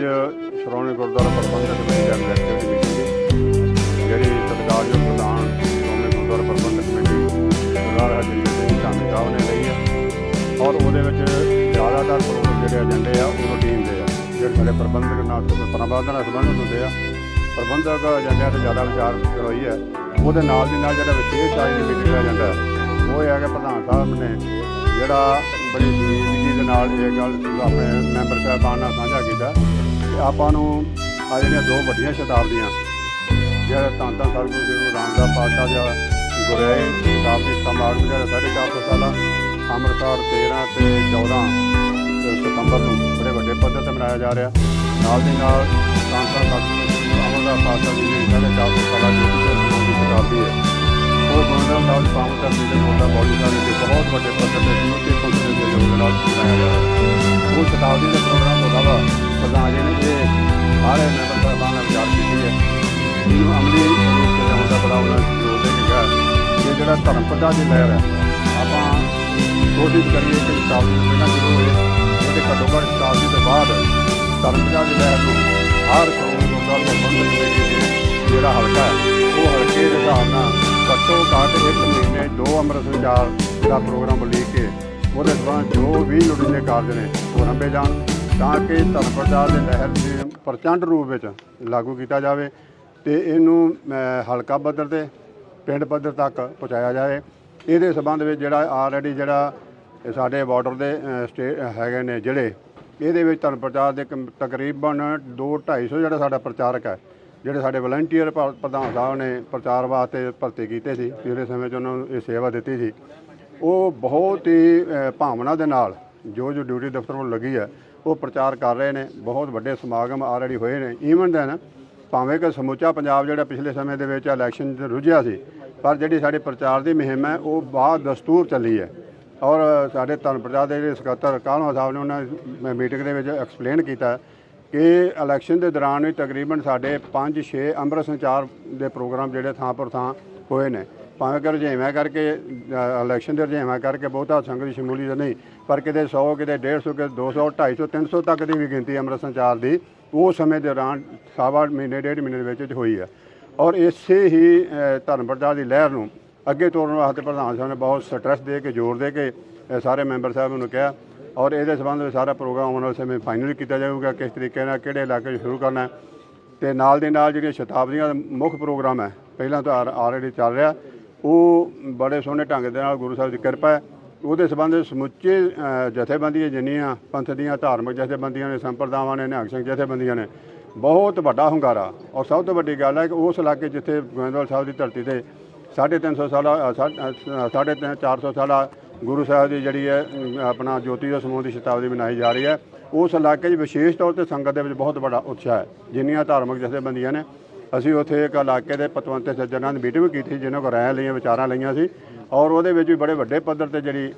Shiromani Gurdwara Parbandhak committee ਦੇ executive ਦੀ meeting ਜਿਹੜੀ ਸਤਿਕਾਰਯੋਗ ਪ੍ਰਧਾਨ ਸ਼੍ਰੋਮਣੀ ਗੁਰਦੁਆਰਾ ਪ੍ਰਬੰਧਕ ਕਮੇਟੀ ਸਰਦਾਰ ਹਰਜਿੰਦਰ ਸਿੰਘ ਧਾਮੀ ਸਾਹਿਬ ਨੇ ਲਈ ਹੈ। ਔਰ ਉਹਦੇ ਵਿੱਚ ਜ਼ਿਆਦਾਤਰ ਪ੍ਰੋਗਰਾਮ ਜਿਹੜੇ ਏਜੰਡੇ ਆ, ਉਹ ਰੂਟੀਨ ਦੇ ਆ। ਜਿਹੜੇ ਸਾਡੇ ਪ੍ਰਬੰਧਕ ਨਾਲ ਪ੍ਰਬੰਧਨ ਨਾਲ ਸੰਬੰਧਿਤ ਹੁੰਦੇ ਆ। ਪ੍ਰਬੰਧਕ ਏਜੰਡਿਆਂ ਤੇ ਜ਼ਿਆਦਾ ਵਿਚਾਰ ਹੋਈ ਹੈ। ਉਹਦੇ ਨਾਲ ਦੀ ਨਾਲ ਜਿਹੜਾ ਵਿਸ਼ੇਸ਼ ਅੱਜ ਦੀ ਮੀਟਿੰਗ ਦਾ ਏਜੰਡਾ ਉਹ ਇਹ ਹੈ ਕਿ ਪ੍ਰਧਾਨ ਸਾਹਿਬ ਨੇ ਜਿਹੜਾ ਬੜੀ ਸੰਜੀਦਗੀ ਦੇ ਨਾਲ ਇਹ ਗੱਲ ਆਪਣੇ ਮੈਂਬਰ ਸਾਹਿਬਾਨ ਨਾਲ ਸਾਂਝਾ ਕੀਤਾ। ਆਪਾਂ ਨੂੰ ਆ ਜਿਹੜੀਆਂ ਦੋ ਵੱਡੀਆਂ ਸ਼ਤਾਬਦੀਆਂ, ਜਿਹੜਾ ਧੰਨ ਧੰਨ ਸਰਗੁਰੂ ਗੁਰੂ ਰਾਮਦਾਸ ਪਾਤਸ਼ਾਹ ਦਾ ਗੁਰਿਆਏ ਸ਼ਤਾਬਦੀ ਸਮਾਗਮ ਜਿਹੜਾ ਸਾਢੇ ਚਾਰ ਸੌ ਸਾਲਾ, ਅੰਮ੍ਰਿਤਸਰ 13 ਤੇ 14 ਸਤੰਬਰ ਨੂੰ ਬੜੇ ਵੱਡੇ ਪੱਧਰ ਤੇ ਮਨਾਇਆ ਜਾ ਰਿਹਾ। ਨਾਲ ਦੀ ਨਾਲ ਧੰਨ ਧੰਨ ਸਰਗੁਰੂ ਅਮਰਦਾਸ ਪਾਤਸ਼ਾਹ ਜੀ ਦੀ ਸਾਢੇ ਚਾਰ ਸੌ ਸਾਲਾ ਦੀ ਸ਼ਤਾਬਦੀ ਹੈ। ਉਹ ਗੁਰਦੁਆਰਾ ਸਾਹਿਬ ਪਾਵਨ ਧਰਤੀ ਦੇ ਮੋਢਾ ਬੌਲੀ ਦੇ ਬਹੁਤ ਵੱਡੇ ਪੱਧਰ ਤੇ ਸਮੁੱਚੇ ਪੰਥ ਦੇ ਲੋਕ ਨਾਲ ਮਨਾਇਆ ਜਾ ਰਿਹਾ ਉਹ ਸ਼ਤਾਬਦੀ ਦੇ ਪ੍ਰੋਗਰਾਮ ਤੋਂ ਇਲਾਵਾ ਪ੍ਰਧਾਨ ਜੀ ਨੇ ਇਹ ਸਾਰੇ ਮੈਂਬਰ ਸਾਹਿਬਾਨ ਨਾਲ ਵਿਚਾਰ ਕੀਤੀ ਹੈ। ਇਹਨੂੰ ਅਮਲੀ ਰੂਪ ਤੇ ਲਿਆਉਣ ਬੜਾ ਉਹਨਾਂ ਜ਼ੋਰ ਦੇ ਕੇ ਕਿਹਾ ਜਿਹੜਾ ਧਰਮ ਪ੍ਰਚਾਰ ਦੀ ਲਹਿਰ ਹੈ, ਆਪਾਂ ਕੋਸ਼ਿਸ਼ ਕਰੀਏ ਕਿ ਸ਼ਤਾਬਦੀ ਤੋਂ ਪਹਿਲਾਂ ਸ਼ੁਰੂ ਹੋਏ, ਉਹਦੇ ਘੱਟੋ ਘੱਟ ਸ਼ਤਾਬਦੀ ਤੋਂ ਬਾਅਦ ਧਰਮ ਪ੍ਰਚਾਰ ਦੀ ਲਹਿਰ ਨੂੰ ਹਰ ਕੌਮ ਗੁਰਦੁਆਰਾ ਪ੍ਰਬੰਧਕ ਕਮੇਟੀ ਦੇ ਜਿਹੜਾ ਹਲਕਾ ਹੈ, ਉਹ ਹਲਕੇ ਦੇ ਹਿਸਾਬ ਨਾਲ ਘੱਟੋ ਘੱਟ ਇੱਕ ਮਹੀਨੇ ਦੋ ਅੰਮ੍ਰਿਤ ਸੰਚਾਰ ਦਾ ਪ੍ਰੋਗਰਾਮ ਉਲੀਕ ਕੇ ਉਹਦੇ ਦੌਰਾਨ ਜੋ ਵੀ ਲੋੜੀਂਦੇ ਕਾਰਜ ਨੇ ਉਹ ਰੰਭੇ ਜਾਣ ਤਾਂ ਕਿ ਧਰਮ ਪ੍ਰਚਾਰ ਦੇ ਲਹਿਰ ਦੇ ਪ੍ਰਚੰਡ ਰੂਪ ਵਿੱਚ ਲਾਗੂ ਕੀਤਾ ਜਾਵੇ ਤੇ ਇਹਨੂੰ ਹਲਕਾ ਪੱਧਰ ਤੇ ਪਿੰਡ ਪੱਧਰ ਤੱਕ ਪਹੁੰਚਾਇਆ ਜਾਵੇ। ਇਹਦੇ ਸਬੰਧ ਵਿੱਚ ਜਿਹੜਾ ਆਲਰੇਡੀ ਜਿਹੜਾ ਸਾਡੇ ਬਾਰਡਰ ਦੇ ਅਹ, ਸਟੇ ਹੈਗੇ ਨੇ ਜਿਹੜੇ ਇਹਦੇ ਵਿੱਚ ਧਰਮ ਪ੍ਰਚਾਰ ਦੇ ਕਮ- ਤਕਰੀਬਨ 2 250 ਜਿਹੜਾ ਸਾਡਾ ਪ੍ਰਚਾਰਕ ਹੈ ਜਿਹੜੇ ਸਾਡੇ ਵਲੰਟੀਅਰ ਪ੍ਰਧਾਨ ਸਾਹਿਬ ਨੇ ਪ੍ਰਚਾਰ ਵਾਸਤੇ ਭਰਤੀ ਕੀਤੇ ਸੀ ਪਿਛਲੇ ਸਮੇਂ 'ਚ ਉਹਨਾਂ ਨੂੰ ਇਹ ਸੇਵਾ ਦਿੱਤੀ ਸੀ, ਉਹ ਬਹੁਤ ਹੀ ਭਾਵਨਾ ਦੇ ਨਾਲ ਜੋ ਜੋ ਡਿਊਟੀ ਦਫ਼ਤਰ ਵੱਲੋਂ ਲੱਗੀ ਹੈ, ਉਹ ਪ੍ਰਚਾਰ ਕਰ ਰਹੇ ਨੇ, ਬਹੁਤ ਵੱਡੇ ਸਮਾਗਮ ਆਲਰੇਡੀ ਹੋਏ ਨੇ ਈਵਨ ਦੈਨ ਭਾਵੇਂ ਕਿ ਸਮੁੱਚਾ ਪੰਜਾਬ ਜਿਹੜਾ ਪਿਛਲੇ ਸਮੇਂ ਦੇ ਵਿੱਚ ਇਲੈਕਸ਼ਨ 'ਚ ਰੁੱਝਿਆ ਸੀ, ਪਰ ਜਿਹੜੀ ਸਾਡੇ ਪ੍ਰਚਾਰ ਦੀ ਮੁਹਿੰਮ ਹੈ, ਉਹ ਬਾਅਦ ਦਸਤੂਰ ਚੱਲੀ ਹੈ। ਔਰ ਸਾਡੇ ਧਰਮ ਪ੍ਰਚਾਰ ਦੇ ਜਿਹੜੇ ਸਕੱਤਰ ਕਾਹਨਵਾ ਸਾਹਿਬ ਨੇ ਉਹਨਾਂ ਮੀਟਿੰਗ ਦੇ ਵਿੱਚ ਐਕਸਪਲੇਨ ਕੀਤਾ ਕਿ ਇਲੈਕਸ਼ਨ ਦੇ ਦੌਰਾਨ ਵੀ ਤਕਰੀਬਨ ਸਾਡੇ 5-6 ਅੰਮ੍ਰਿਤ ਸੰਚਾਰ ਦੇ ਪ੍ਰੋਗਰਾਮ ਜਿਹੜੇ ਥਾਂ ਪਰ ਥਾਂ ਹੋਏ ਨੇ। ਭਾਵੇਂ ਕਿ ਰੁਝੇਵਾਂ ਕਰਕੇ ਇਲੈਕਸ਼ਨ ਦੇ ਰੁਝੇਵਾਂ ਕਰਕੇ ਬਹੁਤਾ ਸੰਗਤ ਦੀ ਸ਼ਮੂਲੀਅਤ ਨਹੀਂ, ਪਰ ਕਿਤੇ 100 ਕਿਤੇ 150 ਕਿਤੇ 200 250 300 ਤੱਕ ਦੀ ਵੀ ਗਿਣਤੀ ਅੰਮ੍ਰਿਤ ਸੰਚਾਰ ਦੀ ਉਹ ਸਮੇਂ ਦੌਰਾਨ ਸਵਾ ਮਹੀਨੇ, ਡੇਢ ਮਹੀਨੇ ਦੇ ਵਿੱਚ ਹੋਈ ਹੈ ਔਰ ਇਸੇ ਹੀ ਧਰਮ ਪ੍ਰਚਾਰ ਦੀ ਲਹਿਰ ਨੂੰ ਅੱਗੇ ਤੋਰਨ ਵਾਸਤੇ ਪ੍ਰਧਾਨ ਸਾਹਿਬ ਨੇ ਬਹੁਤ ਸਟ੍ਰੈਸ ਦੇ ਕੇ, ਜ਼ੋਰ ਦੇ ਕੇ ਸਾਰੇ ਮੈਂਬਰ ਸਾਹਿਬ ਨੂੰ ਕਿਹਾ ਔਰ ਇਹਦੇ ਸੰਬੰਧ ਵਿੱਚ ਸਾਰਾ ਪ੍ਰੋਗਰਾਮ ਆਉਣ ਵਾਲੇ ਸਮੇਂ ਫਾਈਨਲ ਕੀਤਾ ਜਾਊਗਾ ਕਿਸ ਤਰੀਕੇ ਨਾਲ ਕਿਹੜੇ ਇਲਾਕੇ 'ਚ ਸ਼ੁਰੂ ਕਰਨਾ ਹੈ। ਤੇ ਨਾਲ ਦੇ ਨਾਲ ਜਿਹੜੀਆਂ ਸ਼ਤਾਬਦੀਆਂ ਦਾ ਮੁੱਖ ਪ੍ਰੋਗਰਾਮ ਹੈ ਪਹਿਲਾਂ ਤੋਂ ਆਲਰੇਡੀ ਚੱਲ ਰਿਹਾ ਉਹ ਬੜੇ ਸੋਹਣੇ ਢੰਗ ਦੇ ਨਾਲ ਗੁਰੂ ਸਾਹਿਬ ਦੀ ਕਿਰਪਾ ਹੈ। ਉਹਦੇ ਸੰਬੰਧ ਸਮੁੱਚੇ ਜਥੇਬੰਦੀਆਂ ਜਿੰਨੀਆਂ ਪੰਥ ਦੀਆਂ ਧਾਰਮਿਕ ਜਥੇਬੰਦੀਆਂ ਨੇ ਸੰਪਰਦਾਵਾਂ ਨੇ ਨਿਹੰਗ ਸਿੰਘ ਜਥੇਬੰਦੀਆਂ ਨੇ ਬਹੁਤ ਵੱਡਾ ਹੁੰਗਾਰਾ। ਔਰ ਸਭ ਤੋਂ ਵੱਡੀ ਗੱਲ ਹੈ ਕਿ ਉਸ ਇਲਾਕੇ ਜਿੱਥੇ ਗੋਇੰਦਵਾਲ ਸਾਹਿਬ ਦੀ ਧਰਤੀ ਤੇ 350 ਸਾਲਾ ਅ, ਸਾ- ਸਾਢੇ ਤਿੰਨ 400 ਸਾਲਾ ਗੁਰੂ ਸਾਹਿਬ ਦੀ ਜਿਹੜੀ ਹੈ ਆਪਣਾ ਜੋਤੀ ਦਾ ਸਮੂਹ ਦੀ ਸ਼ਤਾਬਦੀ ਮਨਾਈ ਜਾ ਰਹੀ ਹੈ। ਉਸ ਇਲਾਕੇ 'ਚ ਵਿਸ਼ੇਸ਼ ਤੌਰ ਤੇ ਸੰਗਤ ਦੇ ਵਿੱਚ ਬਹੁਤ ਵੱਡਾ ਉਤਸ਼ਾਹ ਹੈ। ਜਿੰਨੀਆਂ ਧਾਰਮਿਕ ਜਥੇਬੰਦੀਆਂ ਨੇ, ਅਸੀਂ ਉੱਥੇ ਇੱਕ ਇਲਾਕੇ ਦੇ ਪਤਵੰਤੇ ਸੱਜਣਾਂ ਦੀ ਮੀਟਿੰਗ ਵੀ ਕੀਤੀ, ਜਿਹਨਾਂ ਕੋਲ ਰਾਇ ਲਈਆਂ, ਵਿਚਾਰਾਂ ਲਈਆਂ ਸੀ। ਔਰ ਉਹਦੇ ਵਿੱਚ ਵੀ ਬੜੇ ਵੱਡੇ ਪੱਧਰ ਤੇ ਜਿਹੜੀ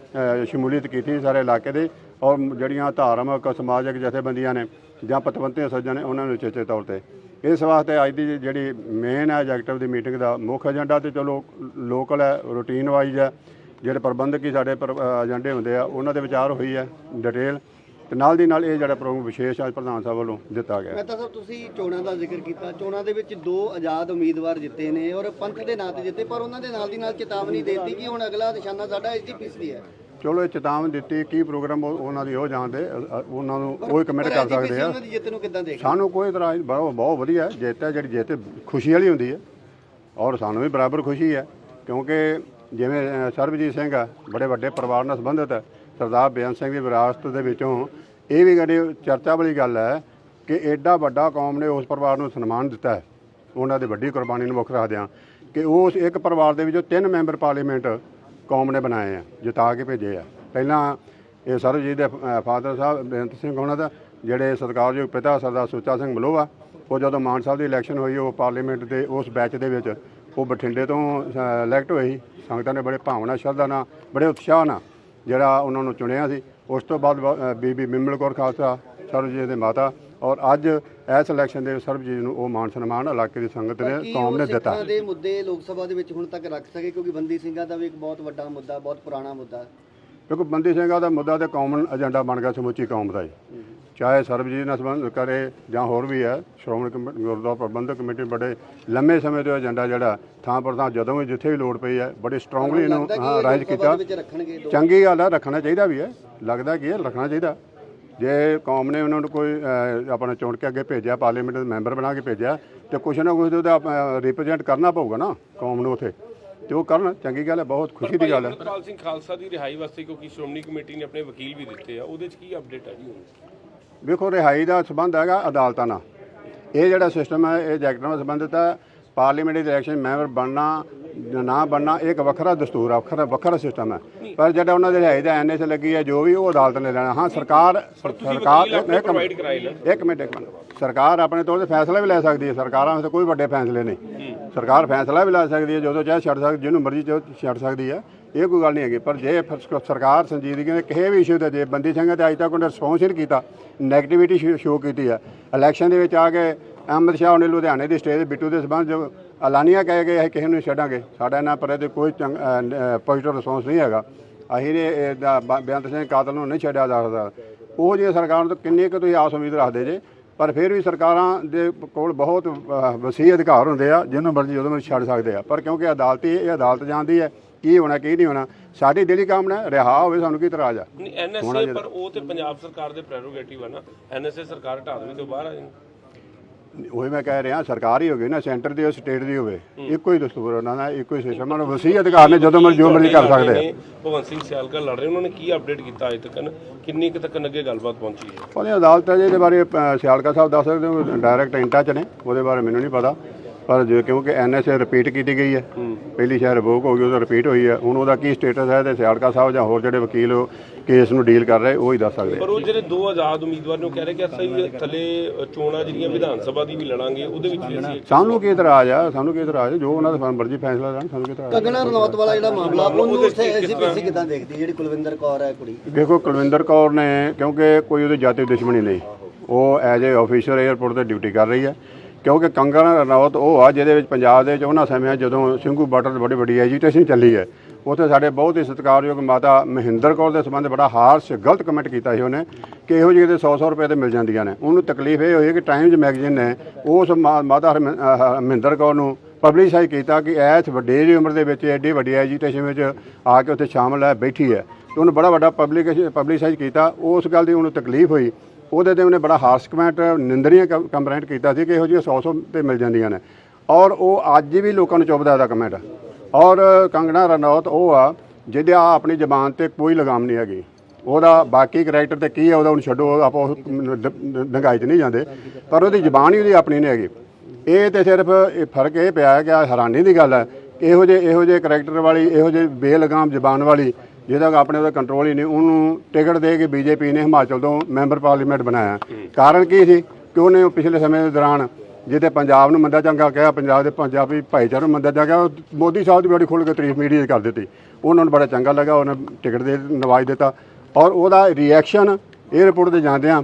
ਸ਼ਮੂਲੀਅਤ ਕੀਤੀ ਸਾਰੇ ਇਲਾਕੇ ਦੇ। ਔਰ ਜਿਹੜੀਆਂ ਧਾਰਮਿਕ, ਸਮਾਜਿਕ ਜਥੇਬੰਦੀਆਂ ਨੇ ਜਾਂ ਪਤਵੰਤੇ ਸੱਜਣ ਨੇ, ਉਹਨਾਂ ਨੂੰ ਚੇਚੇ ਤੌਰ ਤੇ। ਇਸ ਵਾਸਤੇ ਅੱਜ ਦੀ ਜਿਹੜੀ ਮੇਨ ਹੈ ਐਗਜ਼ੈਕਟਿਵ ਦੀ ਮੀਟਿੰਗ ਦਾ ਮੁੱਖ ਏਜੰਡਾ ਤੇ ਚਲੋ ਲੋਕਲ ਹੈ ਰੂਟੀਨ ਵਾਈਜ਼ ਹੈ। ਜਿਹੜੇ ਪ੍ਰਬੰਧਕ ਹੀ ਸਾਡੇ ਏਜੰਡੇ ਹੁੰਦੇ ਆ ਉਹਨਾਂ ਦੇ ਵਿਚਾਰ ਹੋਈ ਹੈ ਡਿਟੇਲ ਤੇ ਨਾਲ ਦੀ ਨਾਲ ਇਹ ਜਿਹੜਾ ਪ੍ਰੋਗਰਾਮ ਵਿਸ਼ੇਸ਼ ਅੱਜ ਪ੍ਰਧਾਨ ਸਾਹਿਬ ਵੱਲੋਂ ਦਿੱਤਾ ਗਿਆ। ਮਹਿਤਾ ਸਾਹਿਬ ਤੁਸੀਂ ਚੋਣਾਂ ਦਾ ਜ਼ਿਕਰ ਕੀਤਾ। ਚੋਣਾਂ ਦੇ ਵਿੱਚ ਦੋ ਆਜ਼ਾਦ ਉਮੀਦਵਾਰ ਜਿੱਤੇ ਨੇ ਔਰ ਪੰਥ ਦੇ ਨਾਂ ਤੇ ਜਿੱਤੇ ਪਰ ਉਹਨਾਂ ਦੇ ਨਾਲ ਦੀ ਨਾਲ ਚੇਤਾਵਨੀ ਦੇ ਦਿੱਤੀ ਕਿ ਹੁਣ ਅਗਲਾ ਨਿਸ਼ਾਨਾ ਸਾਡਾ ਐਸਜੀਪੀਸੀ ਹੈ। ਚਲੋ ਇਹ ਚੇਤਾਵਨੀ ਦਿੱਤੀ ਕੀ ਪ੍ਰੋਗਰਾਮ ਉਹ- ਉਹਨਾਂ ਦੀ ਉਹ ਜਾਣਦੇ ਅ, ਅ, ਉਹਨਾਂ ਨੂੰ ਉਹ ਹੀ ਕਮਿਟ ਕਰ ਸਕਦੇ ਆ। ਸਾਨੂੰ ਕੋਈ ਇਤਰਾਜ਼ ਬਹੁਤ ਵਧੀਆ ਹੈ। ਜਿੱਤ ਹੈ ਜਿਹੜੀ ਜਿੱਤ ਖੁਸ਼ੀ ਵਾਲੀ ਹੁੰਦੀ ਹੈ। ਔਰ ਸਾਨੂੰ ਵੀ ਬਰਾਬਰ ਖੁਸ਼ੀ ਹੈ ਕਿਉਂਕਿ ਜਿਵੇਂ ਅ, ਸਰਬਜੀਤ ਸਿੰਘ ਆ ਬੜੇ ਵੱਡੇ ਪਰਿਵਾਰ ਨਾਲ ਸੰਬੰਧਿਤ ਹੈ। ਸਰਦਾਰ ਬੇਅੰਤ ਸਿੰਘ ਦੀ ਵਿਰਾਸਤ ਦੇ ਵਿੱਚੋਂ। ਇਹ ਵੀ ਕਦੇ ਚਰਚਾ ਵਾਲੀ ਗੱਲ ਹੈ ਕਿ ਐਡਾ ਵੱਡਾ ਕੌਮ ਨੇ ਉਸ ਪਰਿਵਾਰ ਨੂੰ ਸਨਮਾਨ ਦਿੱਤਾ ਹੈ। ਉਹਨਾਂ ਦੀ ਵੱਡੀ ਕੁਰਬਾਨੀ ਨੂੰ ਮੁੱਖ ਰੱਖਦਿਆਂ ਕਿ ਉਸ ਇੱਕ ਪਰਿਵਾਰ ਦੇ ਵਿੱਚੋਂ ਤਿੰਨ ਮੈਂਬਰ ਪਾਰਲੀਮੈਂਟ ਕੌਮ ਨੇ ਬਣਾਏ ਆ ਜਿਤਾ ਕੇ ਭੇਜੇ ਆ। ਪਹਿਲਾਂ ਇਹ ਸਰਬਜੀਤ ਦੇ ਫਾਦਰ ਸਾਹਿਬ ਬੇਅੰਤ ਸਿੰਘ ਉਹਨਾਂ ਦਾ ਜਿਹੜੇ ਸਤਿਕਾਰਯੋਗ ਪਿਤਾ ਸਰਦਾਰ ਸੁੱਚਾ ਸਿੰਘ ਮਲੋਆ ਉਹ ਜਦੋਂ ਮਾਨ ਸਾਹਿਬ ਦੀ ਇਲੈਕਸ਼ਨ ਹੋਈ ਉਹ ਪਾਰਲੀਮੈਂਟ ਦੇ ਉਸ ਬੈਚ ਦੇ ਵਿੱਚ ਉਹ ਬਠਿੰਡੇ ਤੋਂ ਇਲੈਕਟ ਹੋਏ ਸੀ। ਸੰਗਤਾਂ ਨੇ ਬੜੇ ਭਾਵਨਾ ਸ਼ਰਧਾ ਨਾਲ ਬੜੇ ਉਤਸ਼ਾਹ ਨਾਲ ਜਿਹੜਾ ਉਹਨਾਂ ਨੂੰ ਚੁਣਿਆ ਸੀ। ਉਸ ਤੋਂ ਬਾਅਦ ਬੀਬੀ ਬਿਮਲ ਕੌਰ ਖਾਲਸਾ ਸਰਬਜੀਤ ਦੇ ਮਾਤਾ ਔਰ ਅੱਜ ਇਸ ਇਲੈਕਸ਼ਨ ਦੇ ਸਰਬਜੀਤ ਨੂੰ ਉਹ ਮਾਨ ਸਨਮਾਨ ਇਲਾਕੇ ਦੀ ਸੰਗਤ ਨੇ ਕੌਮ ਨੇ ਦਿੱਤਾ। ਦੇ ਮੁੱਦੇ ਲੋਕ ਸਭਾ ਦੇ ਵਿੱਚ ਹੁਣ ਤੱਕ ਰੱਖ ਸਕੇ? ਕਿਉਂਕਿ ਬੰਦੀ ਸਿੰਘਾਂ ਦਾ ਵੀ ਇੱਕ ਬਹੁਤ ਵੱਡਾ ਮੁੱਦਾ ਬਹੁਤ ਪੁਰਾਣਾ ਮੁੱਦਾ। ਕਿਉਂਕਿ ਬੰਦੀ ਸਿੰਘਾਂ ਦਾ ਮੁੱਦਾ ਤੇ ਕਾਮਨ ਏਜੰਡਾ ਬਣ ਗਿਆ ਸਮੁੱਚੀ ਕੌਮ ਦਾ ਹੀ। ਚਾਹੇ ਸਰਬਜੀਤ ਨਾਲ ਸੰਬੰਧ ਕਰੇ ਜਾਂ ਹੋਰ ਵੀ ਹੈ ਸ਼੍ਰੋਮਣੀ ਕਮੇ- ਗੁਰਦੁਆਰਾ ਪ੍ਰਬੰਧਕ ਕਮੇਟੀ ਬੜੇ ਲੰਮੇ ਸਮੇਂ ਤੋਂ ਏਜੰਡਾ ਜਿਹੜਾ ਥਾਂ ਪਰ ਥਾਂ ਜਦੋਂ ਵੀ ਜਿੱਥੇ ਵੀ ਲੋੜ ਪਈ ਹੈ ਬੜੇ ਸਟਰੋਂਗਲੀ ਇਹਨੂੰ ਹਾਂ ਰਾਈਜ਼ ਕੀਤਾ। ਚੰਗੀ ਗੱਲ ਹੈ ਰੱਖਣਾ ਚਾਹੀਦਾ ਵੀ ਹੈ ਲੱਗਦਾ ਕੀ ਹੈ ਰੱਖਣਾ ਚਾਹੀਦਾ। ਜੇ ਕੌਮ ਨੇ ਉਹਨਾਂ ਨੂੰ ਕੋਈ ਆਪਣਾ ਚੁਣ ਕੇ ਅੱਗੇ ਭੇਜਿਆ ਪਾਰਲੀਮੈਂਟ ਦੇ ਮੈਂਬਰ ਬਣਾ ਕੇ ਭੇਜਿਆ ਤੇ ਕੁਛ ਨਾ ਕੁਛ ਉਹਦਾ ਰਿਪਰੈਜ਼ੈਂਟ ਕਰਨਾ ਪਊਗਾ ਨਾ ਕੌਮ ਨੂੰ ਉਥੇ। ਤੇ ਉਹ ਕਰਨ ਚੰਗੀ ਗੱਲ ਹੈ ਬਹੁਤ ਖੁਸ਼ੀ ਦੀ ਗੱਲ ਹੈ। ਅਮਰਪਾਲ ਸਿੰਘ ਖਾਲਸਾ ਦੀ ਰਿਹਾਈ ਵਾਸਤੇ ਕਿਉਂਕਿ ਸ਼੍ਰੋਮਣੀ ਕਮੇਟੀ ਨੇ ਆਪਣੇ ਵਕੀਲ ਵੀ ਦਿੱਤੇ ਆ ਉਹਦੇ 'ਚ ਕੀ ਅਪਡੇਟ ਹੈ ਜੀ ਹੁਣ? ਵੇਖੋ ਰਿਹਾਈ ਦਾ ਸਬੰਧ ਹੈਗਾ ਅਦਾਲਤਾਂ ਨਾਲ। ਇਹ ਜਿਹੜਾ ਸਿਸਟਮ ਹੈ ਇਹ ਜੈਕਟਾਂ ਨਾਲ ਸੰਬੰਧਿਤ ਹੈ। ਪਾਰਲੀਮੈਂਟ ਇਲੈਕਸ਼ਨ ਮੈਂਬਰ ਬਣਨਾ ਨਾ ਬਣਨਾ ਇਹ ਇੱਕ ਵੱਖਰਾ ਦਸਤੂਰ ਆ ਵੱਖਰਾ ਵੱਖਰਾ ਸਿਸਟਮ ਹੈ। ਪਰ ਜਿਹੜਾ ਉਹਨਾਂ ਦੇ ਰਿਹਾਈ ਦਾ ਐਨਐਸ ਲੱਗੀ ਹੈ ਜੋ ਵੀ ਉਹ ਅਦਾਲਤ ਨੇ ਲੈਣਾ। ਹਾਂ ਸਰਕਾਰ ਸਰਕਾਰ ਇੱਕ ਮਿੰਟ ਇੱਕ ਮਿੰਟ। ਸਰਕਾਰ ਆਪਣੇ ਤੌਰ ਤੇ ਫੈਸਲਾ ਵੀ ਲੈ ਸਕਦੀ ਹੈ। ਸਰਕਾਰਾਂ ਵਾਸਤੇ ਕੋਈ ਵੱਡੇ ਫੈਸਲੇ ਨਹੀਂ। ਸਰਕਾਰ ਫੈਸਲਾ ਵੀ ਲੈ ਸਕਦੀ ਹੈ, ਜਦੋਂ ਚਾਹੇ ਛੱਡ ਸਕਦੀ, ਜਿਹਨੂੰ ਮਰਜ਼ੀ ਚਾਹੇ ਛੱਡ ਸਕਦੀ ਹੈ। ਇਹ ਕੋਈ ਗੱਲ ਨਹੀਂ ਹੈਗੀ, ਪਰ ਜੇ ਫਿਰ ਸਰਕਾਰ ਸੰਜੀਦਗੀ ਦੇ ਕਿਸੇ ਵੀ ਇਸ਼ੂ ਤੇ ਜੇ ਬੰਦੀ ਸਿੰਘਾਂ ਤੇ ਅੱਜ ਤੱਕ ਉਹਨੇ ਰਿਸਪੌਂਸ ਨਹੀਂ ਕੀਤਾ ਨੈਗੇਟਿਵਿਟੀ ਸ਼ੋ ਕੀਤੀ ਹੈ। ਇਲੈਕਸ਼ਨ ਦੇ ਵਿੱਚ ਆ ਕੇ ਅਹਿਮਦ ਸ਼ਾਹ ਉਹਨੇ ਲੁਧਿਆਣੇ ਦੀ ਸਟੇਜ ਬਿੱਟੂ ਦੇ ਸਬੰਧ ਜੋ ਐਲਾਨੀਆਂ ਕਹਿ ਗਏ ਅਸੀਂ ਕਿਸੇ ਨੂੰ ਛੱਡਾਂਗੇ। ਸਾਡਾ ਇਹਨਾਂ ਪਰ ਤੇ ਕੋਈ ਪੋਜ਼ਿਟਿਵ ਰਿਸਪੌਂਸ ਨਹੀਂ ਹੈਗਾ। ਅਸੀਂ ਨੇ ਇਹਦਾ ਬੇਅੰਤ ਸਿੰਘ ਕਾਤਲ ਨੂੰ ਨਹੀਂ ਛੱਡਿਆ ਜਾ ਸਕਦਾ। ਉਹ ਜੇ ਸਰਕਾਰ ਤੋਂ ਕਿੰਨੀ ਕੁ ਤੁਸੀਂ ਆਸ ਉਮੀਦ ਰੱਖਦੇ ਜੇ ਪਰ ਫਿਰ ਵੀ ਸਰਕਾਰਾਂ ਦੇ ਕੋਲ ਬਹੁਤ ਵਸੀਹ ਅਧਿਕਾਰ ਹੁੰਦੇ ਆ ਜਿਹਨੂੰ ਮਰਜ਼ੀ ਜਦੋਂ ਮਰਜ਼ੀ ਛੱਡ ਸਕਦੇ ਆ। ਪਰ ਕਿਉਂਕਿ ਅਦਾਲਤੀ ਇਹ ਅਦਾਲਤ ਜਾਣਦੀ ਹੈ ਕੀ ਹੋਣਾ ਕੀ ਨਹੀਂ ਹੋਣਾ ਸਾਡੀ ਦਿਲੀ ਕਾਮਨਾ ਰਿਹਾ ਹੋਵੇ ਸਾਨੂੰ ਕੀ ਇਤਰਾਜ਼ ਆ। ਐਨਐਸਏ ਪਰ ਉਹ ਤੇ ਪੰਜਾਬ ਸਰਕਾਰ ਦੇ ਪ੍ਰੈਰੋਗੇਟਿਵ ਆ ਨਾ। ਐਨਐਸਏ ਸਰਕਾਰ ਢਾਹ ਤੇ ਬਾਹਰ ਆ ਜਾਣ। ਉਹੀ ਮੈਂ ਕਹਿ ਰਿਹਾ ਸਰਕਾਰ ਹੀ ਹੋਵੇ ਨਾ ਸੈਂਟਰ ਦੀ ਸਟੇਟ ਦੀ ਹੋਵੇ ਇੱਕੋ ਹੀ ਦਸਤੂਰ ਉਹਨਾਂ ਦਾ ਇੱਕੋ ਹੀ ਸਿਸਟਮ ਉਹਨਾਂ ਨੂੰ ਵਸੀਹ ਅਧਿਕਾਰ ਨੇ ਜਦੋਂ ਮਰਜ਼ੀ ਜੋ ਮਰਜ਼ੀ ਕਰ ਸਕਦੇ ਆ। ਭਗਵੰਤ ਸਿੰਘ ਸਿਆਲਕਾ ਲੜ ਰਹੇ ਉਹਨਾਂ ਨੇ ਕੀ ਅਪਡੇਟ ਕੀਤਾ ਅਜੇ ਤੱਕ? ਕਿੰਨੀ ਕੁ ਤੱਕ ਅੱਗੇ ਗੱਲਬਾਤ ਪਹੁੰਚੀ ਹੈ? ਉਹਨੇ ਅਦਾਲਤ ਹੈ ਜਿਹਦੇ ਬਾਰੇ ਸਿਆਲਕਾ ਸਾਹਿਬ ਦੱਸ ਸਕਦੇ ਹੋ ਡਾਇਰੈਕਟ ਇਨ ਟੱਚ ਨੇ ਉਹਦੇ ਬਾਰੇ ਮੈਨੂੰ ਨਹੀਂ ਪਤਾ। ਪਰ ਜੇ ਕਿਉਂਕਿ ਐਨਐਸਏ ਰਿਪੀਟ ਕੀਤੀ ਗਈ ਹੈ। ਪਹਿਲੀ ਸ਼ਾਇਦ ਰਿਵੋਕ ਹੋ ਗਈ ਉਹਦਾ ਰਿਪੀਟ ਹੋਈ ਹੈ ਹੁਣ ਉਹਦਾ ਕੀ ਸਟੇਟਸ ਹੈ ਤੇ ਸਿਆਲਕਾ ਸਾਹਿਬ ਜਾਂ ਹੋਰ ਜਿਹੜੇ ਵਕੀਲ ਉਹ ਕੇਸ ਨੂੰ ਡੀਲ ਕਰ ਰਹੇ ਉਹ ਹੀ ਦੱਸ ਸਕਦੇ ਆ। ਪਰ ਉਹ ਜਿਹੜੇ ਦੋ ਆਜ਼ਾਦ ਉਮੀਦਵਾਰ ਨੇ ਉਹ ਕਹਿ ਰਹੇ ਕਿ ਅਸੀਂ ਥੱਲੇ ਅ, ਚੋਣਾਂ ਜਿਹੜੀਆਂ ਵਿਧਾਨ ਸਭਾ ਦੀ ਵੀ ਲੜਾਂਗੇ ਉਹਦੇ ਵਿੱਚ ਵੀ ਅਸੀਂ ਸਾਨੂੰ ਕੀ ਇਤਰਾਜ਼ ਆ ਸਾਨੂੰ ਕੀ ਇਤਰਾਜ਼? ਜੋ ਉਹਨਾਂ ਦਾ ਮਰਜ਼ੀ ਫੈਸਲਾ ਲੈਣ ਸਾਨੂੰ ਕੀ ਇਤਰਾਜ਼ ਆ? ਕੰਗਣਾ ਰਣੌਤ ਵਾਲਾ ਜਿਹੜਾ ਮਾਮਲਾ ਉਹਨੂੰ ਉੱਥੇ ਐਸਜੀਪੀਸੀ ਕਿਦਾਂ ਦੇਖਦੀ? ਜਿਹੜੀ ਕੁਲਵਿੰਦਰ ਕੌਰ ਹੈ ਕੁੜੀ। ਦੇਖੋ ਕੁਲਵਿੰਦਰ ਕੌਰ ਨੇ ਕਿਉਂਕਿ ਕੋਈ ਉਹਦੀ ਜਾਤੀ ਦੁਸ਼ਮਣੀ ਨਹੀਂ। ਉਹ ਐਜ਼ ਏ ਆਫੀਸਰ 에ਅਰਪੋਰਟ ਤੇ ਡਿਊਟੀ ਕਰ ਰਹੀ ਹੈ। ਕਿਉਂਕਿ ਕੰਗਣਾ ਰਣੌਤ ਉਹ ਆ ਜਿਹਦੇ ਵਿੱਚ ਪੰਜਾਬ ਦੇ ਵਿੱਚ ਉਹਨਾਂ ਸਮਿਆਂ ਜਦੋਂ ਸਿੰਘੂ ਬਾਰਡਰ ਤੇ ਬੜੀ ਵੱਡੀ ਐਜੀਟੇਸ਼ਨ ਚੱਲੀ ਹੈ ਉੱਥੇ ਸਾਡੇ ਬਹੁਤ ਹੀ ਸਤਿਕਾਰਯੋਗ ਮਾਤਾ ਮਹਿੰਦਰ ਕੌਰ ਦੇ ਸੰਬੰਧ ਬੜਾ ਹਾਰਸ਼ ਗਲਤ ਕਮੈਂਟ ਕੀਤਾ ਸੀ ਉਹਨੇ ਕਿ ਇਹੋ ਜਿਹੇ ਦੇ 100-100 ਰੁਪਏ ਤੇ ਮਿਲ ਜਾਂਦੀਆਂ ਨੇ। ਉਹਨੂੰ ਤਕਲੀਫ ਇਹ ਹੋਈ ਕਿ ਟਾਈਮਜ਼ ਮੈਗਜ਼ੀਨ ਨੇ ਉਸ ਮਾ- ਮਾਤਾ ਹਰਮਿੰ- ਅਹ ਮਹਿੰਦਰ ਕੌਰ ਨੂੰ ਪਬਲਿਸਾਈਜ਼ ਕੀਤਾ ਕਿ ਐਸ ਵੱਡੇ ਉਮਰ ਦੇ ਵਿੱਚ ਐਡੀ ਵੱਡੀ ਐਜੀਟੇਸ਼ਨ ਵਿੱਚ ਆ ਕੇ ਉੱਥੇ ਸ਼ਾਮਲ ਹੈ, ਬੈਠੀ ਹੈ। ਉਹਨੂੰ ਬੜਾ ਵੱਡਾ ਪਬਲਿਕ ਪਬਲਿਸਾਈਜ਼ ਕੀਤਾ। ਉਸ ਗੱਲ ਦੀ ਉਹਨੂੰ ਤਕਲੀਫ ਹੋਈ। ਉਹਦੇ ਤੇ ਉਹਨੇ ਬੜਾ ਹਾਰਸ਼ ਕਮੈਂਟ ਨਿੰਦਰੀਆਂ ਕੰਪਲੇਂਟ ਕੀਤਾ ਸੀ ਕਿ ਇਹੋ ਜਿਹੀਆਂ 100-100 ਤੇ ਮਿਲ ਜਾਂਦੀਆਂ ਨੇ। ਔਰ ਉਹ ਅੱਜ ਵੀ ਲੋਕਾਂ ਨੂੰ ਚੁੱਭਦਾ ਇਹਦਾ ਕਮੈਂਟ। ਔਰ ਕੰਗਣਾ ਰਣੌਤ ਉਹ ਆ, ਜਿਹਦੇ ਆ ਆਪਣੀ ਜ਼ਬਾਨ ਤੇ ਕੋਈ ਲਗਾਮ ਨਹੀਂ ਹੈਗੀ। ਉਹਦਾ ਬਾਕੀ ਕਰੈਕਟਰ ਤੇ ਕੀ ਹੈ ਉਹਦਾ ਉਹਨੂੰ ਛੱਡੋ, ਆਪਾਂ ਉਸ ਡੰਗਾਈ 'ਚ ਨਹੀਂ ਜਾਂਦੇ। ਪਰ ਉਹਦੀ ਜ਼ਬਾਨ ਹੀ ਉਹਦੀ ਆਪਣੀ ਨਹੀਂ ਹੈਗੀ। ਇਹ ਤੇ ਸਿਰਫ ਇਹ ਫ਼ਰਕ ਇਹ ਪਿਆ ਕਿ ਆਹ ਹੈਰਾਨੀ ਦੀ ਗੱਲ ਹੈ ਇਹੋ ਜਿਹੇ ਇਹੋ ਜਿਹੇ ਕਰੈਕਟਰ ਵਾਲੀ, ਇਹੋ ਜਿਹੇ ਬੇਲਗਾਮ ਜ਼ਬਾਨ ਵਾਲੀ ਜਿਹਦਾ ਆਪਣੇ ਉਹਦਾ ਕੰਟਰੋਲ ਹੀ ਨਹੀਂ ਉਹਨੂੰ ਟਿਕਟ ਦੇ ਕੇ ਬੀਜੇਪੀ ਨੇ ਹਿਮਾਚਲ ਤੋਂ ਮੈਂਬਰ ਪਾਰਲੀਮੈਂਟ ਬਣਾਇਆ। ਕਾਰਨ ਕੀ ਸੀ ਕਿ ਉਹਨੇ ਪਿਛਲੇ ਸਮੇਂ ਦੇ ਦੌਰਾਨ ਜਿਹਦੇ ਪੰਜਾਬ ਨੂੰ ਮੰਦਾ ਚੰਗਾ ਕਿਹਾ ਪੰਜਾਬ ਦੇ ਪੰਜਾਬੀ ਭਾਈਚਾਰੇ ਨੂੰ ਮੰਦਾ ਚੰਗਾ ਮੋਦੀ ਸਾਹਿਬ ਦੀ ਬੜੀ ਖੁੱਲ੍ਹ ਕੇ ਤਾਰੀਫ ਮੀਡੀਆ ਕਰ ਦਿੱਤੀ। ਉਹਨਾਂ ਨੂੰ ਬੜਾ ਚੰਗਾ ਲੱਗਾ ਉਹਨੇ ਟਿਕਟ ਦੇ ਨਵਾਜ ਦਿੱਤਾ। ਔਰ ਉਹਦਾ ਰਿਐਕਸ਼ਨ 에ਅਰਪੋਰਟ ਤੇ ਜਾਂਦਿਆਂ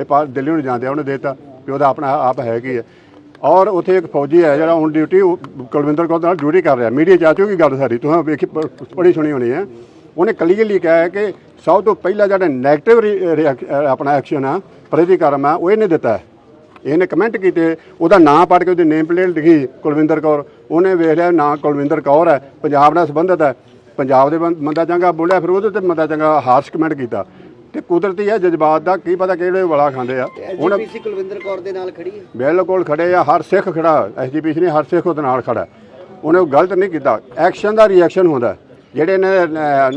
ਇਹ ਪਾ ਦਿੱਲੀ ਨੂੰ ਜਾਂਦਿਆਂ ਉਹਨੇ ਦਿੱਤਾ ਕਿ ਉਹਦਾ ਆਪਣਾ ਆਪ ਹੈ ਕੀ ਹੈ। ਔਰ ਉੱਥੇ ਇੱਕ ਫੌਜੀ ਹੈ ਜਿਹੜਾ ਹੁਣ ਡਿਊਟੀ ਕੁਲਵਿੰਦਰ ਕੌਰ ਨਾਲ ਡਿਊਟੀ ਕਰ ਰਿਹਾ। ਮੀਡੀਆ ਚਾਚੋ ਕੀ ਗੱਲ ਸਾਰੀ। ਤੁਸੀਂ ਵੇਖੀ ਬੜੀ ਸੁਣੀ ਹੋਣੀ ਹੈ। ਉਹਨੇ ਕਲੀਅਰਲੀ ਕਿਹਾ ਹੈ ਕਿ ਸਭ ਤੋਂ ਪਹਿਲਾ ਜਿਹੜਾ 네ਗੇਟਿਵ ਆਪਣਾ ਐਕਸ਼ਨ ਆ ਪ੍ਰਤੀਕਰਮ ਆ ਉਹ ਇਹਨੇ ਦਿੱਤਾ ਹੈ। ਇਹਨੇ ਕਮੈਂਟ ਕੀਤੇ ਉਹਦਾ ਨਾਂ ਪੜ੍ਹ ਕੇ ਉਹਦੀ ਨੇਮ ਪਲੇਟ ਲਿਖੀ ਕੁਲਵਿੰਦਰ ਕੌਰ। ਉਹਨੇ ਵੇਖ ਲਿਆ ਨਾਂ ਕੁਲਵਿੰਦਰ ਕੌਰ ਹੈ ਪੰਜਾਬ ਨਾਲ ਸੰਬੰਧਿਤ ਹੈ। ਪੰਜਾਬ ਦੇ ਬੰਦਾ ਚੰਗਾ ਬੋਲਿਆ ਫਿਰ ਉਹਦੇ ਤੇ ਬੰਦਾ ਚੰਗਾ ਹਾਰਸ਼ ਕਮੈਂਟ ਕੀਤਾ। ਤੇ ਕੁਦਰਤੀ ਹੈ ਜਜ਼ਬਾਤ ਦਾ ਕੀ ਪਤਾ ਕਿਹੜੇ ਵਾਲਾ ਖਾਂਦੇ ਆ। ਹੁਣ ਐਸਜੀਪੀਸੀ ਕੁਲਵਿੰਦਰ ਕੌਰ ਦੇ ਨਾਲ ਖੜੀ ਹੈ? ਬਿਲਕੁਲ ਖੜੇ ਆ ਹਰ ਸਿੱਖ ਖੜਾ ਐਸਜੀਪੀਸੀ ਨੇ ਹਰ ਸਿੱਖ ਉਹਦੇ ਨਾਲ ਖੜਾ। ਉਹਨੇ ਉਹ ਗਲਤ ਨਹੀਂ ਕੀਤਾ ਐਕਸ਼ਨ ਦਾ ਰਿਐਕਸ਼ਨ ਹੁੰਦਾ ਜਿਹੜੇ ਨੇ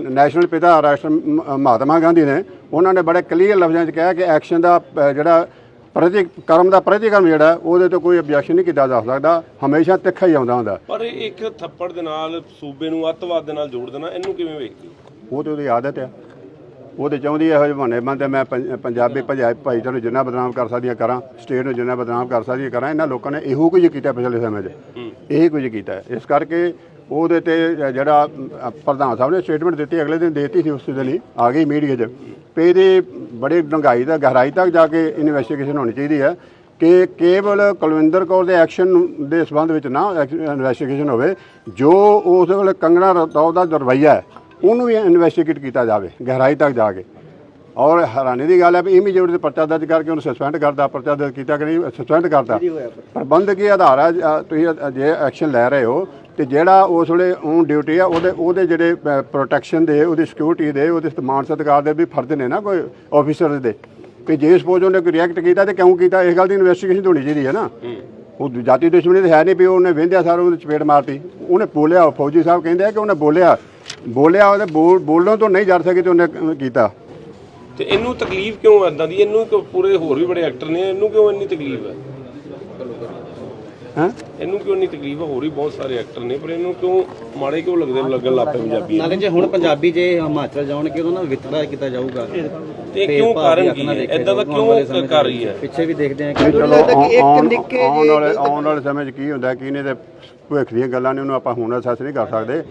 ਨੈਸ਼ਨਲ ਪਿਤਾ ਰਾਸ਼ਟਰ ਮਹਾਤਮਾ ਗਾਂਧੀ ਨੇ ਉਹਨਾਂ ਨੇ ਬੜੇ ਕਲੀਅਰ ਲਫ਼ਜ਼ਾਂ 'ਚ ਕਿਹਾ ਕਿ ਐਕਸ਼ਨ ਦਾ ਜਿਹੜਾ ਪ੍ਰਤੀ ਕਰਮ ਦਾ ਪ੍ਰਤੀਕਰਮ ਜਿਹੜਾ ਉਹਦੇ ਤੇ ਕੋਈ ਆਬਜੈਕਸ਼ਨ ਨਹੀਂ ਕੀਤਾ ਜਾ ਸਕਦਾ। ਹਮੇਸ਼ਾ ਤਿੱਖਾ ਹੀ ਆਉਂਦਾ ਹੁੰਦਾ। ਪਰ ਇੱਕ ਥੱਪੜ ਦੇ ਨਾਲ ਸੂਬੇ ਨੂੰ ਅੱਤਵਾਦ ਦੇ ਨਾਲ ਜੋੜ ਦੇਣਾ ਇਹਨੂੰ ਕਿਵੇਂ ਵੇਖਦੇ ਹੋ? ਉਹ ਤੇ ਉਹਦੀ ਆਦਤ ਆ। ਉਹ ਤੇ ਚਾਹੁੰਦੀ ਹੈ ਇਹੋ ਜਿਹੇ ਬਹਾਨੇ ਬੰਦੇ ਮੈਂ ਪੰਜ- ਪੰਜਾਬੀ ਭਾਈ ਭਾਈਚਾਰੇ ਨੂੰ ਜਿੰਨਾ ਬਦਨਾਮ ਕਰ ਸਕਦੀ ਹਾਂ ਕਰਾਂ ਸਟੇਟ ਨੂੰ ਜਿੰਨਾ ਬਦਨਾਮ ਕਰ ਸਕਦੀ ਹਾਂ ਕਰਾਂ ਇਹਨਾਂ ਲੋਕਾਂ ਨੇ ਇਹੋ ਕੁਝ ਕੀਤਾ ਪਿਛਲੇ ਸਮੇਂ 'ਚ। ਇਹੀ ਕੁਝ ਕੀਤਾ। ਹੈ। ਇਸ ਕਰਕੇ ਉਹਦੇ ਤੇ ਜਿਹੜਾ ਪ੍ਰਧਾਨ ਸਾਹਿਬ ਨੇ ਸਟੇਟਮੈਂਟ ਦਿੱਤੀ ਅਗਲੇ ਦਿਨ ਦੇਤੀ ਸੀ ਉਸ ਦਿਨ ਹੀ ਆ ਗਈ ਮੀਡੀਆ 'ਚ। ਤੇ ਇਹਦੇ ਬੜੇ ਡੰਗਾਈ ਦਾ ਗਹਿਰਾਈ ਤੱਕ ਜਾ ਕੇ ਇਨਵੈਸਟੀਗੇਸ਼ਨ ਹੋਣੀ ਚਾਹੀਦੀ ਹੈ ਕਿ ਕੇਵਲ ਕੁਲਵਿੰਦਰ ਕੌਰ ਦੇ ਐਕਸ਼ਨ ਦੇ ਸੰਬੰਧ ਵਿੱਚ ਨਾ ਇਨਵੈਸਟੀਗੇਸ਼ਨ ਹੋਵੇ ਜੋ ਉਸ ਵੇਲੇ ਕੰਗਣਾ ਰਤੌਰ ਦਾ ਰਵੱਈਆ ਹੈ ਉਹਨੂੰ ਵੀ ਇਨਵੈਸਟੀਗੇਟ ਕੀਤਾ ਜਾਵੇ ਗਹਿਰਾਈ ਤੱਕ ਜਾ ਕੇ। ਔਰ ਹੈਰਾਨੀ ਦੀ ਗੱਲ ਹੈ ਵੀ ਇਮੀਡੀਏਟ ਤੇ ਪਰਚਾ ਦਰਜ ਕਰਕੇ ਉਹਨੂੰ ਸਸਪੈਂਡ ਕਰਦਾ ਪਰਚਾ ਦਰਜ ਕੀਤਾ ਕਿ ਨਹੀਂ ਸਸਪੈਂਡ ਕਰਤਾ। ਪ੍ਰਬੰਧਕੀ ਆਧਾਰ ਹੈ ਤੁਸੀਂ ਜੇ ਐਕਸ਼ਨ ਲੈ ਰਹੇ ਹੋ ਤੇ ਜਿਹੜਾ ਉਸ ਵੇਲੇ ਔਨ ਡਿਊਟੀ ਆ ਉਹਦੇ ਉਹਦੇ ਜਿਹੜੇ ਪ੍ਰੋਟੈਕਸ਼ਨ ਦੇ ਉਹਦੀ ਸਿਕਿਉਰਿਟੀ ਦੇ ਉਹਦੇ ਸਮਾਨ ਸਤਿਕਾਰ ਦੇ ਵੀ ਫਰਜ਼ ਨੇ ਨਾ ਕੋਈ ਆਫੀਸਰ ਦੇ। ਕਿ ਜੇ ਸਪੋਜ਼ ਉਹਨੇ ਕੋਈ ਰਿਐਕਟ ਕੀਤਾ ਤੇ ਕਿਉਂ ਕੀਤਾ ਇਸ ਗੱਲ ਦੀ ਇਨਵੈਸਟੀਗੇਸ਼ਨ ਹੋਣੀ ਚਾਹੀਦੀ ਹੈ ਨਾ। ਉਹ ਜਾਤੀ ਦੁਸ਼ਮਣੀ ਤਾਂ ਹੈ ਨਹੀਂ ਵੀ ਉਹਨੇ ਵਹਿੰਦਿਆ ਸਾਰ ਉਹਦੇ ਚਪੇੜ ਮਾਰਤੀ। ਉਹਨੇ ਬੋਲਿਆ ਫੌਜੀ ਸਾਹਿਬ ਕਹਿੰਦੇ ਆ ਕਿ ਉਹਨੇ ਬੋਲਿਆ ਬੋਲਿਆ ਉਹਦੇ ਬੋਲ- ਬੋਲਣ ਤੋਂ ਨਹੀਂ ਜਰ ਸਕੇ ਤੇ ਉਹਨੇ ਕੀਤਾ। ਤੇ ਇਹਨੂੰ ਤਕਲੀਫ ਕਿਉਂ ਐਦਾਂ ਦੀ? ਇਹਨੂੰ ਪੂਰੇ ਹੋਰ ਵੀ ਬੜੇ ਐਕਟਰ ਨੇ ਇਹਨੂੰ ਕਿਉਂ ਇੰਨੀ ਤਕਲੀਫ ਹੈ ਹੈ? ਇਹਨੂੰ ਕਿਉਂ ਨਹੀਂ ਤਕਲੀਫ? ਹੈ ਹੋਰ ਵੀ ਬਹੁਤ ਸਾਰੇ ਐਕਟਰ ਨੇ ਪਰ ਇਹਨੂੰ ਕਿਉਂ ਮਾੜੇ ਕਿਉਂ ਲੱਗਦੇ ਲੱਗਣ ਲੱਗ ਪਏ ਪੰਜਾਬੀ ਨਾਲੇ ਜੇ ਹੁਣ ਪੰਜਾਬੀ ਜੇ ਹਿਮਾਚਲ ਜਾਣਗੇ ਉਹਨਾਂ ਨਾਲ ਵਿਤਕਰਾ ਕੀਤਾ ਜਾਊਗਾ। ਤੇ ਕਿਉਂ ਕਾਰਨ ਕੀ ਹੈ? ਐਦਾਂ ਦਾ ਕਿਉਂ ਕਰ ਰਹੀ ਹੈ? ਪਿੱਛੇ ਵੀ ਦੇਖਦੇ ਆ ਚਲੋ ਕਿ ਇੱਕ ਆਉਣ ਨਿੱਕੇ ਆਉਣ ਵਾਲੇ ਆਉਣ ਵਾਲੇ ਸਮੇਂ 'ਚ ਕੀ ਹੁੰਦਾ ਕੀ ਨੇ ਤੇ ਭਵਿੱਖ ਦੀਆਂ ਗੱਲਾਂ ਨੇ ਉਹਨੂੰ ਆਪਾਂ ਹੁਣ ਅਸੈਸ ਨਹੀਂ ਕਰ ਸਕਦੇ।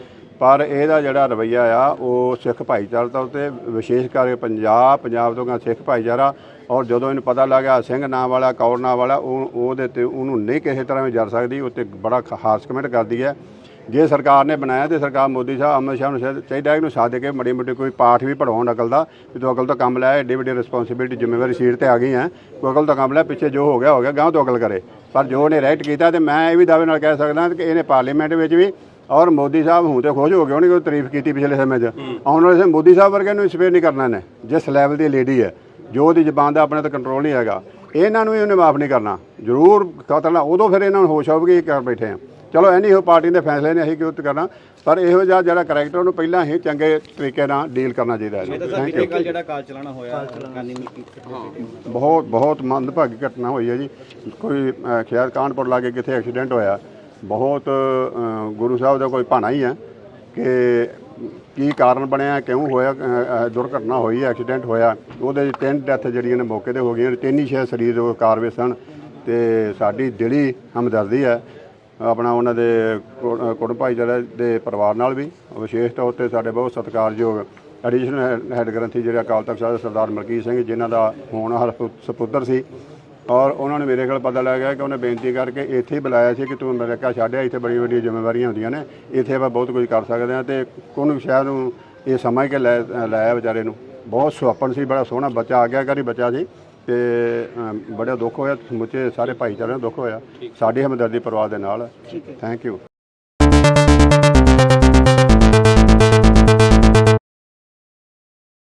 ਪਰ ਇਹਦਾ ਜਿਹੜਾ ਰਵਈਆ ਆ, ਉਹ ਸਿੱਖ ਭਾਈਚਾਰੇ ਤੋਂ ਉੱਤੇ ਵਿਸ਼ੇਸ਼ ਕਰਕੇ ਪੰਜਾਬ ਪੰਜਾਬ ਤੋਂ ਗਾ ਸਿੱਖ ਭਾਈਚਾਰਾ, ਔਰ ਜਦੋਂ ਇਹਨੂੰ ਪਤਾ ਲੱਗਾ ਸਿੰਘ ਨਾਂ ਵਾਲਾ, ਕੌਰ ਨਾਂ ਵਾਲਾ, ਉਹ, ਉਹਦੇ ਤੇ ਉਹਨੂੰ ਨਹੀਂ ਕਿਸੇ ਤਰ੍ਹਾਂ ਵੀ ਜਰ ਸਕਦੀ, ਉਹ 'ਤੇ ਬੜਾ ਖ- ਖਾਸ ਕਮੈਂਟ ਕਰਦੀ ਹੈ। ਜੇ ਸਰਕਾਰ ਨੇ ਬਣਾਇਆ ਤੇ ਸਰਕਾਰ ਮੋਦੀ ਸਾਹਿਬ, ਅਮਿਤ ਸ਼ਾਹ ਨੂੰ ਚਾਹੀਦਾ ਹੈ ਕਿ ਇਹਨੂੰ ਸਾਧ ਕੇ ਮੜੀ ਮੋਟੀ ਕੋਈ ਪਾਠ ਵੀ ਪੜਾਉਣ ਅਕਲ ਦਾ, ਵੀ ਤੂੰ ਅਕਲ ਤੋਂ ਕੰਮ ਲੈ, ਏਡੀ ਵੱਡੀ ਰਿਸਪੌਂਸਿਬਿਲਟੀ ਜ਼ਿੰਮੇਵਾਰੀ ਸੀਟ ਤੇ ਆ ਗਈ ਹੈ ਕੋਈ ਅਕਲ ਤੋਂ ਕੰਮ ਲੈ, ਪਿੱਛੇ ਜੋ ਹੋ ਗਿਆ ਹੋ ਗਿਆ, ਗਾਂਹ ਤੋਂ ਅਕਲ ਕਰੇ। ਪਰ ਜੋ ਉਹਨੇ ਰਾਈਟ ਕੀਤਾ ਤੇ ਮੈਂ ਇਹ ਵੀ ਦਾਅਵੇ ਨਾਲ ਕਹਿ ਸਕਦਾ ਕਿ ਇਹਨੇ ਪਾਰਲੀਮੈਂਟ ਵਿੱਚ ਵੀ ਔਰ ਮੋਦੀ ਸਾਹਿਬ ਹੁਣ ਤੇ ਖੁਸ਼ ਹੋ ਗਏ ਉਹਨੇ ਕੋਈ ਤਾਰੀਫ ਕੀਤੀ ਪਿਛਲੇ ਸਮੇਂ 'ਚ। ਆਉਣ ਵਾਲੇ ਸਮੇਂ ਮੋਦੀ ਸਾਹਿਬ ਵਰਗੇ ਨੂੰ ਇੰਸਪਾਇਰ ਨਹੀਂ ਕਰਨਾ ਨੇ ਜਿਸ ਲੈਵਲ ਦੀ ਲੇਡੀ ਹੈ ਜੋ ਉਹਦੀ ਜ਼ਬਾਨ ਦਾ ਆਪਣੇ ਤੇ ਕੰਟਰੋਲ ਨਹੀਂ ਹੈਗਾ ਇਹਨਾਂ ਨੂੰ ਵੀ ਉਹਨੇ ਮਾਫ ਨਹੀਂ ਕਰਨਾ। ਜ਼ਰੂਰ ਕਤਲ ਉਦੋਂ ਫਿਰ ਇਹਨਾਂ ਨੂੰ ਹੋਸ਼ ਆਊਗੀ ਇਹ ਕਰ ਬੈਠੇ ਆ। ਚਲੋ ਐਨੀ ਹੋ ਪਾਰਟੀ ਦੇ ਫੈਸਲੇ ਨੇ ਅਸੀਂ ਕਿਉਂ ਕਰਨਾ? ਪਰ ਇਹੋ ਜਿਹਾ ਜਿਹੜਾ ਕਰੈਕਟਰ ਉਹਨੂੰ ਪਹਿਲਾਂ ਹੀ ਚੰਗੇ ਤਰੀਕੇ ਨਾਲ ਡੀਲ ਕਰਨਾ ਚਾਹੀਦਾ ਹੈ। ਥੈਂਕ ਯੂ ਕੱਲ ਜਿਹੜਾ ਕਾਰ ਚਲਾਣਾ ਹੋਇਆ ਬਹੁਤ ਬਹੁਤ ਮੰਦਭਾਗੀ ਘਟਨਾ ਹੋਈ ਹੈ ਜੀ। ਕੋਈ ਖੈਰ ਕਾਨਪੁਰ ਲਾਗੇ ਕਿਥੇ ਐਕਸੀਡੈਂਟ ਹੋਇਆ। ਬਹੁਤ ਗੁਰੂ ਸਾਹਿਬ ਦਾ ਕੋਈ ਭਾਣਾ ਹੀ ਹੈ ਕਿ ਕੀ ਕਾਰਨ ਬਣਿਆ ਕਿਉਂ ਹੋਇਆ ਦੁਰਘਟਨਾ ਹੋਈ ਐਕਸੀਡੈਂਟ ਹੋਇਆ। ਉਹਦੇ 'ਚ ਤਿੰਨ ਡੈਥ ਜਿਹੜੀਆਂ ਨੇ ਮੌਕੇ ਤੇ ਹੋ ਗਈਆਂ ਤਿੰਨ ਹੀ ਸ਼ਾਇਦ ਸਰੀਰ ਉਹ ਕਾਰ ਸਨ ਤੇ ਸਾਡੀ ਦਿਲੀ ਹਮਦਰਦੀ ਹੈ। ਆਪਣਾ ਉਹਨਾਂ ਦੇ ਕੁ- ਅ, ਕੁੜਮ ਭਾਈਚਾਰੇ ਦੇ ਪਰਿਵਾਰ ਨਾਲ ਵੀ ਵਿਸ਼ੇਸ਼ ਤੌਰ ਤੇ ਸਾਡੇ ਬਹੁਤ ਸਤਿਕਾਰਯੋਗ ਐਡੀਸ਼ਨਲ ਹੈੱਡ ਗ੍ਰੰਥੀ ਜਿਹੜੇ ਅਕਾਲ ਤਖਤ ਸਾਹਿਬ ਸਰਦਾਰ ਮਲਕੀਤ ਸਿੰਘ ਜਿਨ੍ਹਾਂ ਦਾ ਹੋਣਹਾਰ ਸੁ- ਸਪੁੱਤਰ ਸੀ। ਔਰ ਉਹਨਾਂ ਨੇ ਮੇਰੇ ਕੋਲ ਪਤਾ ਲੱਗਿਆ ਕਿ ਉਹਨੇ ਬੇਨਤੀ ਕਰਕੇ ਇੱਥੇ ਹੀ ਬੁਲਾਇਆ ਸੀ ਕਿ ਤੂੰ ਅਮਰੀਕਾ ਛੱਡਿਆ ਇੱਥੇ ਬੜੀਆਂ ਵੱਡੀਆਂ ਜ਼ਿੰਮੇਵਾਰੀਆਂ ਹੁੰਦੀਆਂ ਨੇ। ਇੱਥੇ ਆਪਾਂ ਬਹੁਤ ਕੁਝ ਕਰ ਸਕਦੇ ਹਾਂ ਤੇ ਕੋਨੂੰ ਸ਼ਾਇਦ ਨੂੰ ਇਹ ਸਮਝ ਕੇ ਲੈ ਲਾਇਆ ਵਿਚਾਰੇ ਨੂੰ। ਬਹੁਤ ਸੁਹੱਪਣ ਸੀ ਬੜਾ ਸੋਹਣਾ ਬੱਚਾ ਆ ਗਿਆ ਕਰੀ ਬੱਚਾ ਸੀ ਤੇ ਬੜਾ ਦੁੱਖ ਹੋਇਆ ਸਮੁੱਚੇ ਸਾਰੇ ਭਾਈਚਾਰੇ ਨੂੰ ਦੁੱਖ ਹੋਇਆ ਸਾਡੀ ਹਮਦਰਦੀ ਪਰਿਵਾਰ ਦੇ ਨਾਲ। Thank you